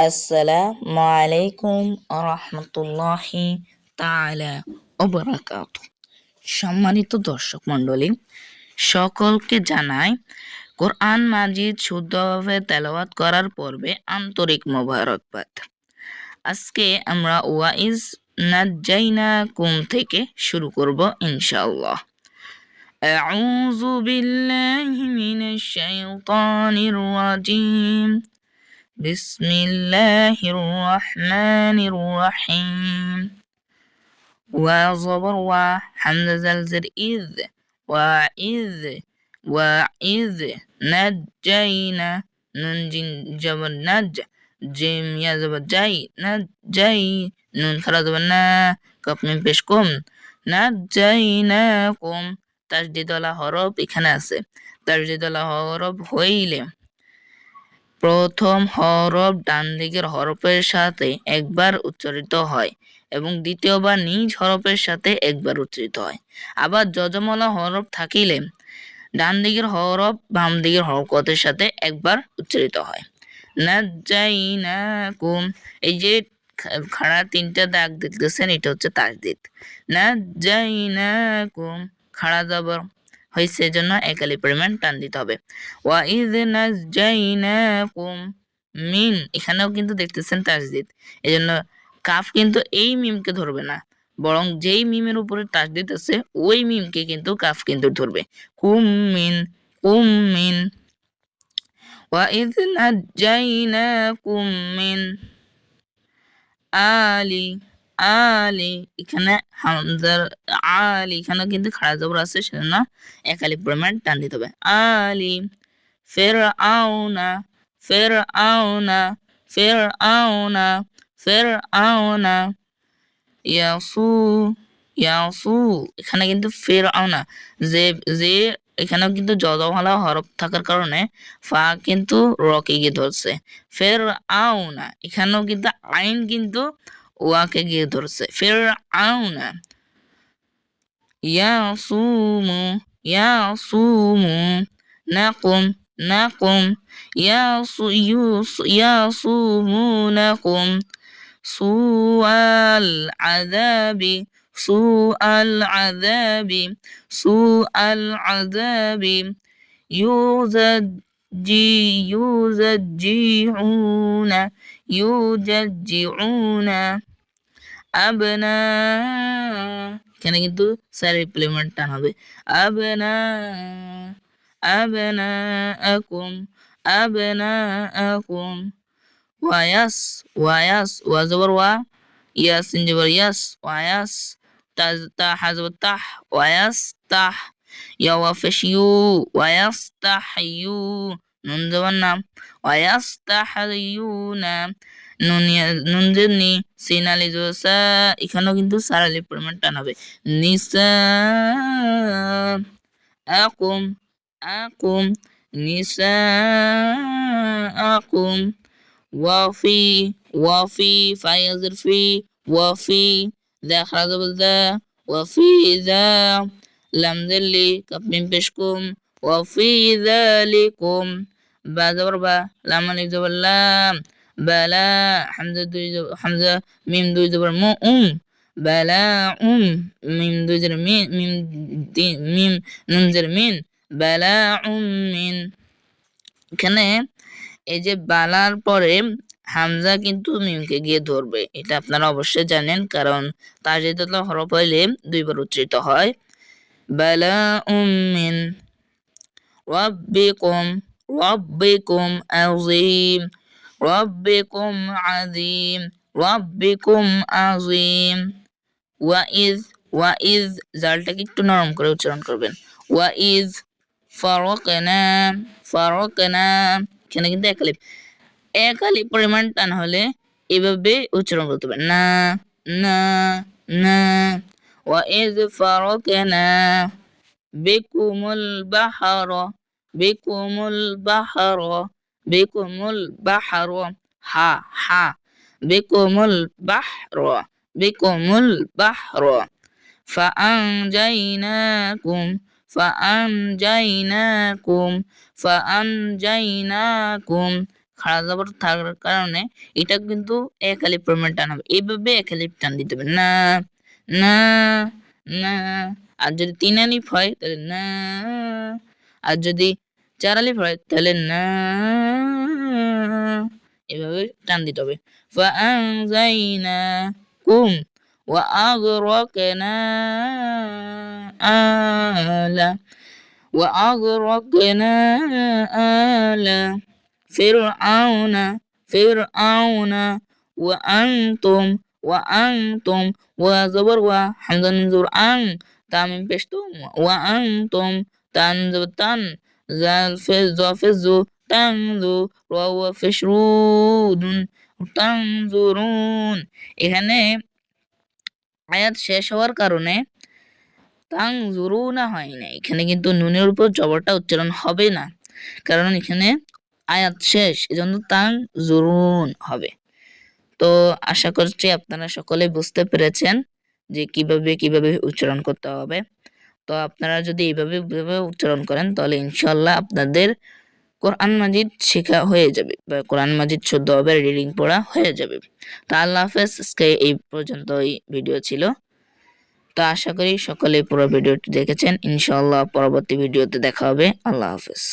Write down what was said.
আসসালামু আলাইকুম রহমতুল্লাহি তাআলা ওবারাকাত সম্মানিত দর্শক মণ্ডলী সকলকে জানাই কোরআন মাজিদ শুদ্ধভাবে তেলাওয়াত করার পর্বে আন্তরিক মোবারকবাদ আজকে আমরা ওয়াইজ নাজ্জাইনা কুম থেকে শুরু করব ইনশাআল্লাহ أعوذ بالله من الشيطان الرجيم بسم الله الرحمن الرحيم وزبر وحمد زلزل إذ وإذ وإذ نجينا ننجي جبر نج جيم يا زبر جاي نجي نون خرا زبر نا কপ মিম পেশ কম নাজাইনাকুম তাজদিদওয়ালা হরফ এখানে আছে তাজদিদওয়ালা হরফ হইলে প্রথম হরফ ডান দিকের হরফের সাথে একবার উচ্চারিত হয় এবং দ্বিতীয়বার নিজ হরফের সাথে একবার উচ্চারিত হয়। আবার যজমলা হরফ থাকিলে ডান দিকের হরফ বাম দিকের হরকতের সাথে একবার উচ্চারিত হয়। এই যে খাড়া তিনটা দাগ দেখতেছেন, এটা হচ্ছে তাজদিদ। নাজাইনাকুম খাড়া যাবার হয়েছে জন্য একালি পরিমাণ টান দিতে হবে। ওয়া ইজ নাজাইনাকুম মিন এখানেও কিন্তু দেখতেছেন তাজদিদ এজন্য কাফ কিন্তু এই মিমকে ধরবে না, বরং যেই মিমের উপরে তাজদিদ আছে, ওই মিমকে কিন্তু কাফ কিন্তু ধরবে। কুম মিন কুম মিন। ওয়া ইজ নাজাইনাকুম মিন আলি। এখানে হামজার আলি। এখানে কিন্তু খাড়া জবর আছে, সেজন্য এক আলি পরিমাণ টান দিতে হবে। আলি ফের আউনা ফের আউনা ফের আউনা ফের আউনা ইয়াসু ইয়াসু। এখানে কিন্তু ফের আউনা যে যে, এখানেও কিন্তু জজওয়ালা হরফ থাকার কারণে ফা কিন্তু রকে গিয়ে ধরছে। ফের আউনা এখানেও কিন্তু আইন কিন্তু واقع درس. فرعون. يصوم يصوم. نقم نقم. يصومونكم. سوء العذاب سوء العذاب سوء العذاب. يزجعون يزجعون. আবনা। এখানে কিন্তু স্যার ইমপ্লিমেন্ট টান হবে। আবনা আবনা আকুম আবনা আকুম ওয়ায়াস ওয়ায়াস, ওয়া জবর ওয়া ইয়াস জবর ইয়াস, ওয়ায়াস তা তা হাজবর তাহ, ওয়ায়াস, তাহ, ইয়া ইউ, ওয়ায়াস, তাহ, ইউ, নুন জবর নাম, ওয়ায়াস, তাহ, ইউ না নুনিয়া নুন যে নি সিন আলি জোসা, এখানেও কিন্তু সার আলির পরিমাণ টান হবে নিসা, আকুম আকুম, নিসা, আকুম, ওয়াফি ওয়াফি ফায়াজের ফি, ওয়াফি দা খারাজ দা ওয়াফি দা লাম দিল্লি কাপিম পেশকুম বা জবর বা, লাম আলিফ জবর লাম বালা, হামজা দুই হামজা মিম দুই উম উম, মিম মিন মিন উম, মিন। এখানে এই যে বালার পরে হামজা কিন্তু মিমকে গিয়ে ধরবে, এটা আপনারা অবশ্যই জানেন, কারণ তার যেহেতু হরফ হইলে দুইবার উচ্চারিত হয়। বালা উম্মিন রব্বিকুম রব্বিকুম আযীম। রব্বিকুম আযীম রব্বিকুম আযীম ওয়াইজ ওয়াইজ জালটাকে একটু নরম করে উচ্চারণ করবেন। ওয়াইজ ফারাকনা ফারাকনা এখানে কিন্তু এক আলিফ এক আলিফ পরিমাণ টান হলে এভাবে উচ্চারণ করতে হবে না না না। ওয়াইজ ফারাকনা বিকুমুল বাহরা বিকুমুল বাহরা হা হা বিকুমুল বাহরা বিকুমুল বাহরা فأنجيناكم فأنجيناكم فأنجيناكم খাড়া জবর থাকার কারণে এটা কিন্তু এক আলিফ পরিমাণ টান হবে এইভাবে এক আলিফ টান দিতে হবে না না না আর যদি তিন আলিফ হয় তাহলে না আর যদি চার আলিফ হয় তাহলে না এভাবে টান দিতে হবে فأنزيناكم وأغرقنا آل وأغرقنا آل فرعون فرعون وأنتم وأنتم وزبر وحمد نزور أن تامين بشتم وأنتم تنزب تن زال فز فز তানজুর ওয়া এখানে আয়াত শেষ হওয়ার কারণে তাং জুরু না হয় না এখানে কিন্তু নুনের উপর জবরটা উচ্চারণ হবে না, কারণ এখানে আয়াত শেষ, এজন্য তাং জুরুন হবে। তো আশা করছি আপনারা সকলে বুঝতে পেরেছেন যে কীভাবে কীভাবে উচ্চারণ করতে হবে। তো আপনারা যদি এইভাবে উচ্চারণ করেন, তাহলে ইনশাল্লাহ আপনাদের কোরআন মাজিদ শেখা হয়ে যাবে বা কোরআন মাজিদ শুদ্ধভাবে রিডিং পড়া হয়ে যাবে। তা আল্লাহ হাফেজ, আজকে এই পর্যন্ত এই ভিডিও ছিল। তা আশা করি সকলে পুরো ভিডিওটি দেখেছেন। ইনশাআল্লাহ পরবর্তী ভিডিওতে দেখা হবে। আল্লাহ হাফেজ।